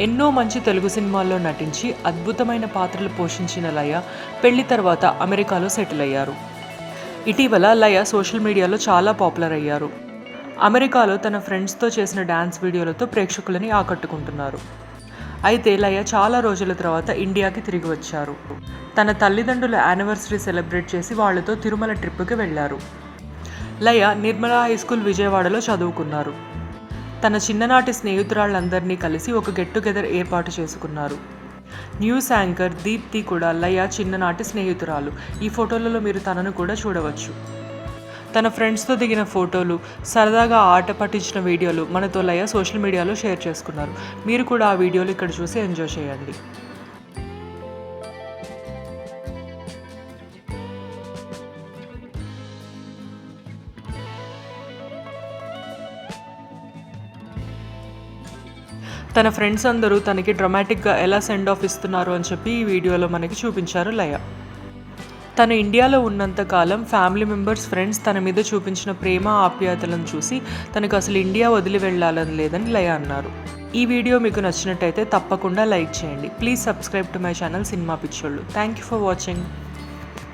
ఎన్నో మంచి తెలుగు సినిమాల్లో నటించి అద్భుతమైన పాత్రలు పోషించిన లయ పెళ్ళి తర్వాత అమెరికాలో సెటిల్ అయ్యారు. ఇటీవల లయ సోషల్ మీడియాలో చాలా పాపులర్ అయ్యారు. అమెరికాలో తన ఫ్రెండ్స్తో చేసిన డ్యాన్స్ వీడియోలతో ప్రేక్షకులని ఆకట్టుకుంటున్నారు. అయితే లయ చాలా రోజుల తర్వాత ఇండియాకి తిరిగి వచ్చారు. తన తల్లిదండ్రుల యానివర్సరీ సెలబ్రేట్ చేసి వాళ్ళతో తిరుమల ట్రిప్కి వెళ్ళారు. లయ నిర్మలా హై స్కూల్ విజయవాడలో చదువుకున్నారు. తన చిన్ననాటి స్నేహితురాళ్ళందరినీ కలిసి ఒక గెట్ టుగెదర్ ఏర్పాటు చేసుకున్నారు. న్యూస్ యాంకర్ దీప్తి కూడా లయ చిన్ననాటి స్నేహితురాలు. ఈ ఫోటోలలో మీరు తనను కూడా చూడవచ్చు. తన ఫ్రెండ్స్తో దిగిన ఫోటోలు సరదాగా ఆట పట్టించిన వీడియోలు మనతో లయ సోషల్ మీడియాలో షేర్ చేసుకున్నారు. మీరు కూడా ఆ వీడియోలు ఇక్కడ చూసి ఎంజాయ్ చేయండి. తన ఫ్రెండ్స్ అందరూ తనకి డ్రమాటిక్గా ఎలా సెండ్ ఆఫ్ ఇస్తున్నారు అని చెప్పి ఈ వీడియోలో మనకి చూపించారు లయ. తను ఇండియాలో ఉన్నంత కాలం ఫ్యామిలీ మెంబర్స్ ఫ్రెండ్స్ తన మీద చూపించిన ప్రేమ ఆప్యాయతలను చూసి తనకు అసలు ఇండియా వదిలి వెళ్ళాలని లేదని లయ అన్నారు. ఈ వీడియో మీకు నచ్చినట్టయితే తప్పకుండా లైక్ చేయండి. Please subscribe to my channel cinema పిచ్చోళ్ళు. Thank you for watching.